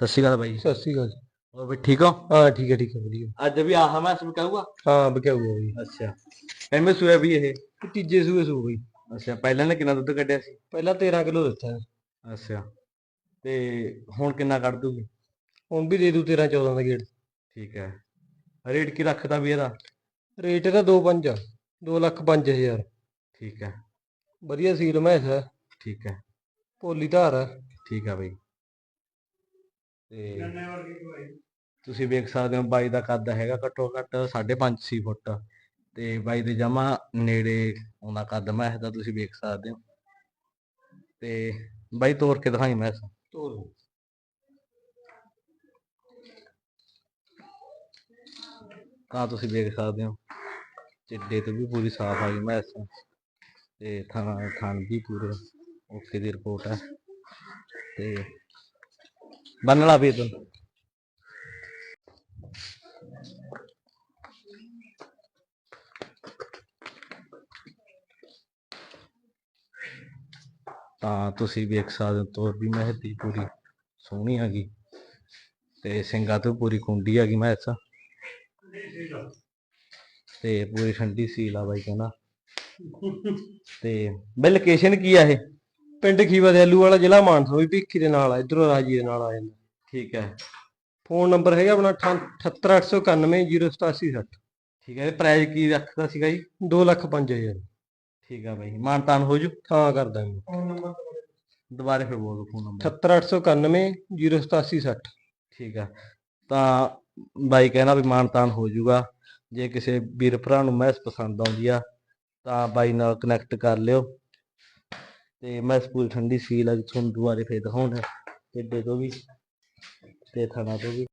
ਸਤਿ ਸ਼੍ਰੀ ਅਕਾਲ ਬਾਈ। ਸਤਿ ਸ਼੍ਰੀ ਅਕਾਲ ਜੀ। ਹੋਰ ਬਈ ਠੀਕ ਹੋ? ਹਾਂ ਠੀਕ ਹੈ ਠੀਕ ਹੈ ਵਧੀਆ। ਅੱਜ ਵੀ ਆਹ ਮੈਂ ਸਭ ਕਹੂਗਾ ਹਾਂ ਬਕਿਆਊਗਾ ਬਈ। ਅੱਛਾ। ਐਵੇਂ ਸੂਆ ਵੀ ਇਹ। ਤੀਜੇ ਸੂਏ ਸੂ ਬਈ। ਅੱਛਾ ਪਹਿਲਾਂ ਨੇ ਕਿੰਨਾ ਦੁੱਧ ਕੱਢਿਆ ਸੀ? ਪਹਿਲਾਂ 13 ਕਿਲੋ ਦਿੱਤਾ ਅੱਛਾ। ਤੇ ਹੁਣ ਕਿੰਨਾ ਕੱਢ ਦੂਗੀ? ਹੁਣ ਵੀ ਦੇ ਦੂ 13 14 ਦਾ ਗੇੜ। ਠੀਕ ਹੈ। ਰੇਟ ਕੀ ਰੱਖਦਾ ਵੀ ਇਹਦਾ? ਰੇਟ ਇਹਦਾ 2.5 ਆ। 2 ਲੱਖ 5000 ਠੀਕ ਹੈ। ਵਧੀਆ ਸੀਲ ਮੈਸ ਹੈ। ਠੀਕ ਹੈ। ਪੋਲੀ ਧਾਰ ਹੈ। ਠੀਕ ਹੈ ਬਈ। ਤੇ ਤੁਸੀਂ ਵੇਖ ਸਕਦੇ ਹੋ ਬਾਈ ਦਾ ਕੱਦ ਹੈਗਾ ਘੱਟੋ ਘੱਟ 5.5 6 ਫੁੱਟ। ਤੇ ਬਾਈ ਦੇ ਜਮਾ ਨੇੜੇ ਆਉਂਦਾ ਕੱਦ ਮੈਂ ਦਾ ਤੁਸੀਂ ਵੇਖ ਸਕਦੇ ਹੋ। ਤੇ ਬਾਈ ਤੋੜ ਕੇ ਦਿਖਾਈ ਮੈਂ ਤੋਰ ਤਾਂ ਤੁਸੀਂ ਵੇਖ ਸਕਦੇ ਹੋ ਚਿੱਡੇ ਤੇ ਵੀ ਪੂਰੀ ਸਾਫ਼ ਆ ਗਈ ਮੈਸ। ਤੇ ਥਾਂ ਥਾਂ ਵੀ ਪੂਰੇ ਓਕੇ ਦੀ ਰਿਪੋਰਟ ਹੈ। ਤੇ ਬੰਨਲਾ ਵੀ ਤੂੰ। ਤਾਂ ਤੁਸੀਂ ਵੇਖ ਸਕਦੇ ਹੋ ਤੋਰ ਵੀ ਮਹਿਦੀ ਪੂਰੀ ਸੋਹਣੀ ਆ ਗਈ। ਤੇ ਸਿੰਘਾਂ ਤੋਂ ਪੂਰੀ ਕੁੰਡੀ ਆ ਗਈ ਮੈਸ ਤੇ। ਪੂਰੀ ਠੰਡੀ ਸੀਲ ਆ ਬਾਈ ਕਹਿੰਦਾ। ਤੇ ਬਈ ਲੋਕੇਸ਼ਨ ਕੀ ਆ ਇਹ? ਪਿੰਡ ਖੀਵਾ ਦੇ ਆਲੂ ਵਾਲਾ ਜ਼ਿਲ੍ਹਾ ਮਾਨਸਾ ਵੀ ਭਿੱਖੀ ਦੇ ਨਾਲ ਆ ਇਧਰੋਂ ਰਾਜੀ ਦੇ ਨਾਲ ਆ ਜਾਂਦਾ। ਠੀਕ ਹੈ। ਫੋਨ ਨੰਬਰ ਹੈਗਾ ਆਪਣਾ 78891 ਠੀਕ ਹੈ ਇਹ ਪ੍ਰਾਈਸ ਕੀ ਰੱਖਦਾ ਸੀਗਾ ਜੀ? 2 ਲੱਖ 5000 ਠੀਕ ਆ ਬਾਈ ਮਾਨਤਾਨ ਹੋ ਜੂ? ਹਾਂ ਕਰ ਦਾਂਗੇ। ਦੁਬਾਰੇ ਫਿਰ ਬੋਲ ਫੋਨ ਨੰਬਰ। 78891 ਠੀਕ ਆ ਤਾਂ ਬਾਈ ਕਹਿੰਦਾ ਵੀ ਮਾਨਤਾਨ ਹੋ ਜੂਗਾ। ਜੇ ਕਿਸੇ ਵੀਰ ਭਰਾ ਨੂੰ ਮੈਸ ਪਸੰਦ ਆਉਂਦੀ ਆ ਤਾਂ ਬਾਈ ਨਾਲ ਕਨੈਕਟ ਕਰ ਲਿਓ। ਤੇ ਮੈਂ ਪੂਰੀ ਠੰਡੀ ਸੀਲ ਆ ਜੀ ਤੁਹਾਨੂੰ ਦੁਬਾਰੇ ਫੇਰ ਦਿਖਾਉਣਾ ਟਿੱਡੇ ਤੋਂ ਵੀ ਤੇ ਥਣਾ ਤੋਂ ਵੀ।